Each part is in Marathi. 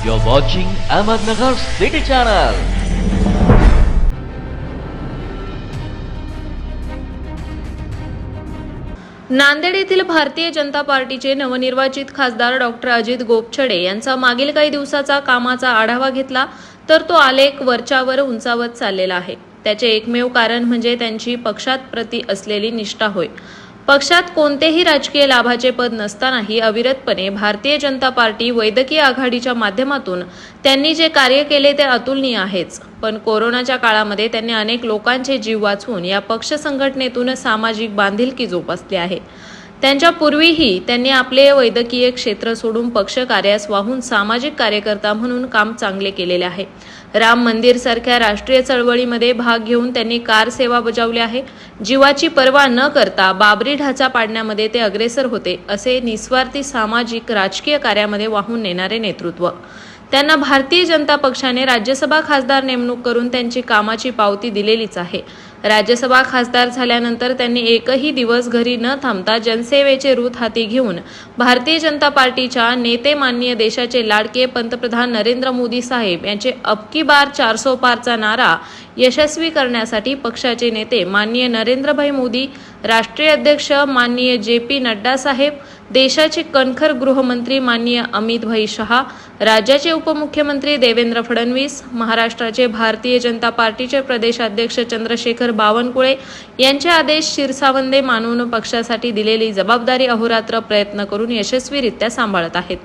You're watching Ahmednagar City Channel. Nanded येथील भारतीय जनता पार्टीचे नवनिर्वाचित खासदार डॉक्टर अजित गोपछडे यांचा मागील काही दिवसाचा कामाचा आढावा घेतला तर तो आलेख वरच्यावर उंचावत चाललेला आहे त्याचे एकमेव कारण म्हणजे त्यांची पक्षात प्रती असलेली निष्ठा होय पक्षात कोणतेही राजकीय लाभाचे पद नसतानाही अविरतपणे भारतीय जनता पार्टी वैद्यकीय आघाडीच्या माध्यमातून त्यांनी जे कार्य केले ते अतुलनीय आहेच. पण कोरोनाच्या काळामध्ये त्यांनी अनेक लोकांचे जीव वाचवून या पक्ष संघटनेतून सामाजिक बांधिलकी जोपासली आहे. त्यांच्या पूर्वीही त्यांनी आपले वैद्यकीय क्षेत्र सोडून पक्ष कार्यास वाहून सामाजिक कार्यकर्ता म्हणून काम चांगले केलेले आहे. राम मंदिर सारख्या राष्ट्रीय चळवळीमध्ये भाग घेऊन त्यांनी कार सेवा बजावली आहे. जीवाची पर्वा न करता बाबरी ढाचा पाडण्यामध्ये ते अग्रेसर होते असे निस्वार्थी सामाजिक राजकीय कार्यामध्ये वाहून नेणारे नेतृत्व. त्यांना भारतीय जनता पक्षाने राज्यसभा खासदार नेमणूक करून त्यांची कामाची पावती दिलेलीच आहे. राज्यसभा खासदार झाल्यानंतर त्यांनी एकही दिवस घरी न थांबता जनसेवेचे रूत हाती घेऊन भारतीय जनता पार्टीच्या नेते माननीय देशाचे लाडके पंतप्रधान नरेंद्र मोदी साहेब यांचे अबकी बार चारसो पारचा नारा यशस्वी करण्यासाठी पक्षाचे नेते माननीय नरेंद्रभाई मोदी राष्ट्रीय अध्यक्ष माननीय जे पी नड्डा साहेब देशाचे कणखर गृहमंत्री माननीय अमित भाई शहा राज्याचे उपमुख्यमंत्री देवेंद्र फडणवीस महाराष्ट्राचे भारतीय जनता पार्टीचे प्रदेशाध्यक्ष चंद्रशेखर बावनकुळे यांचे आदेश शिरसावंदे मानून पक्षासाठी दिलेली जबाबदारी अहोरात्र प्रयत्न करून यशस्वीरित्या सांभाळत आहेत.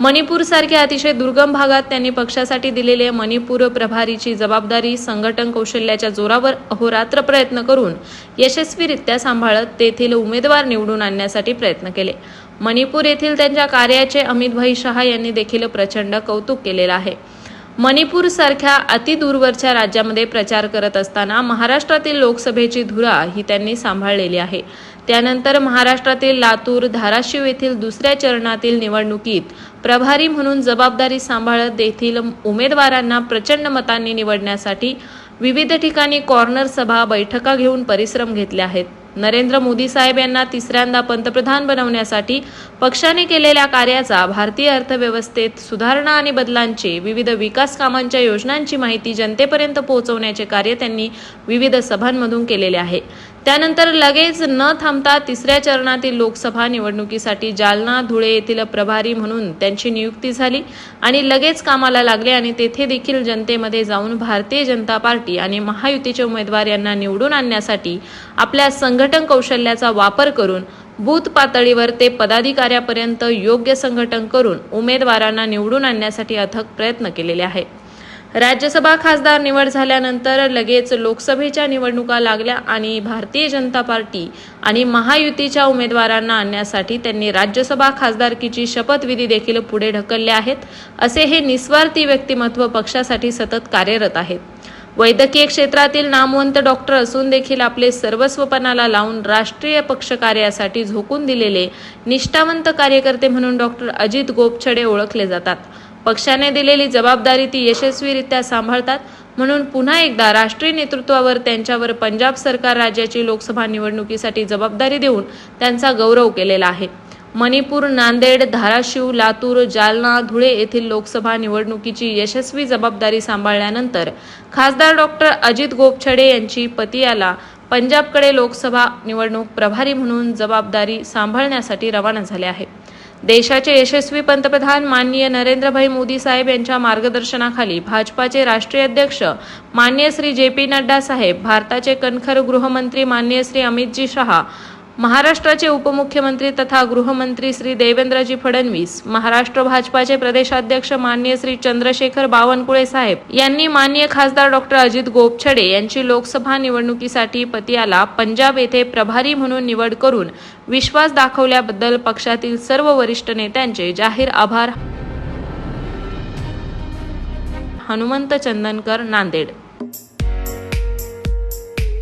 मणिपूर सारख्या अतिशय दुर्गम भागात त्यांनी पक्षासाठी दिलेले मणिपूर प्रभारीची जबाबदारी संघटन कौशल्याच्या जोरावर अहोरात्र प्रयत्न करून यशस्वीरित्या सांभाळत तेथील उमेदवार निवडून आणण्यासाठी प्रयत्न केले. मणिपूर येथील त्यांच्या कार्याचे अमितभाई शहा यांनी देखील प्रचंड कौतुक केलेलं आहे. मणिपूर सारख्या अतिदूरवरच्या राज्यामध्ये प्रचार करत असताना महाराष्ट्रातील लोकसभेची धुरा ही त्यांनी सांभाळलेली आहे. त्यानंतर महाराष्ट्रातील लातूर धाराशिव येथील दुसऱ्या चरणातील निवडणुकीत प्रभारी म्हणून जबाबदारी सांभाळत देखील उमेदवारांना प्रचंड मतांनी निवडण्यासाठी विविध ठिकाणी कॉर्नर सभा बैठका घेऊन परिश्रम घेतले आहेत. नरेंद्र मोदी साहेब यांना तिसऱ्यांदा पंतप्रधान बनवण्यासाठी पक्षाने केलेल्या कार्याचा भारतीय अर्थव्यवस्थेत सुधारणा आणि बदलांचे विविध विकास कामांच्या योजनांची माहिती जनतेपर्यंत पोहोचवण्याचे कार्य त्यांनी विविध सभांमधून केलेले आहे. त्यानंतर लगेच न थांबता तिसऱ्या चरणातील लोकसभा निवडणुकीसाठी जालना धुळे येथील प्रभारी म्हणून त्यांची नियुक्ती झाली आणि लगेच कामाला लागले आणि तेथे देखील जनतेमध्ये जाऊन भारतीय जनता पार्टी आणि महायुतीचे उमेदवार यांना निवडून आणण्यासाठी आपल्या संघटन कौशल्याचा वापर करून बूथ पातळीवर ते पदाधिकाऱ्यापर्यंत योग्य संघटन करून उमेदवारांना निवडून आणण्यासाठी अथक प्रयत्न केलेले आहे राज्यसभा खासदार निवड झाल्यानंतर लगेच लोकसभेच्या निवडणुका लागल्या आणि भारतीय जनता पार्टी आणि महायुतीच्या उमेदवारांना आणण्यासाठी त्यांनी राज्यसभा खासदारकीची शपथविधी देखील पुढे ढकलले आहेत असे हे निस्वार्थी व्यक्तिमत्व पक्षासाठी सतत कार्यरत आहेत वैद्यकीय क्षेत्रातील नामवंत डॉक्टर असून देखील आपले सर्वस्वपणाला लावून राष्ट्रीय पक्ष कार्यासाठी झोकून दिलेले निष्ठावंत कार्यकर्ते म्हणून डॉक्टर अजित गोपछडे ओळखले जातात. पक्षाने दिलेली जबाबदारी ती यशस्वीरित्या सांभाळतात. म्हणून पुन्हा एकदा राष्ट्रीय नेतृत्वावर त्यांच्यावर पंजाब सरकार राज्याची लोकसभा निवडणुकीसाठी जबाबदारी देऊन त्यांचा गौरव केलेला आहे. मणिपूर नांदेड धाराशिव लातूर जालना धुळे येथील लोकसभा निवडणुकीची यशस्वी जबाबदारी सांभाळल्यानंतर खासदार डॉक्टर अजित गोपछडे यांची पतियाला पंजाबकडे लोकसभा निवडणूक प्रभारी म्हणून जबाबदारी सांभाळण्यासाठी रवाना झाले आहे. देशाचे यशस्वी पंतप्रधान माननीय नरेंद्रभाई मोदी साहेब यांच्या मार्गदर्शनाखाली भाजपाचे राष्ट्रीय अध्यक्ष माननीय श्री जे पी नड्डा साहेब भारताचे कणखर गृहमंत्री माननीय श्री अमितजी शहा महाराष्ट्राचे उपमुख्यमंत्री तथा गृहमंत्री श्री देवेंद्रजी फडणवीस महाराष्ट्र भाजपाचे प्रदेशाध्यक्ष माननीय श्री चंद्रशेखर बावनकुळे साहेब यांनी माननीय खासदार डॉक्टर अजित गोपछडे यांची लोकसभा निवडणुकीसाठी पतियाला पंजाब येथे प्रभारी म्हणून निवड करून विश्वास दाखवल्याबद्दल पक्षातील सर्व वरिष्ठ नेत्यांचे जाहीर आभार. Hanumant Chandankar Nanded.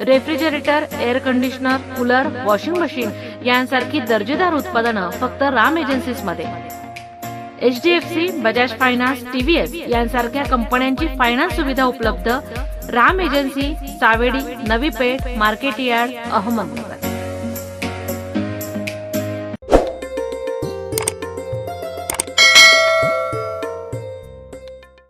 refrigerator air conditioner cooler washing machine यांसारखी दर्जेदार उत्पादनं फक्त Ram एजन्सीजमध्ये H D F C Bajaj finance TVS यांसारख्या कंपन्यांची फायनान्स सुविधा उपलब्ध Ram agency Savedi Navi Peth market yard Ahmednagar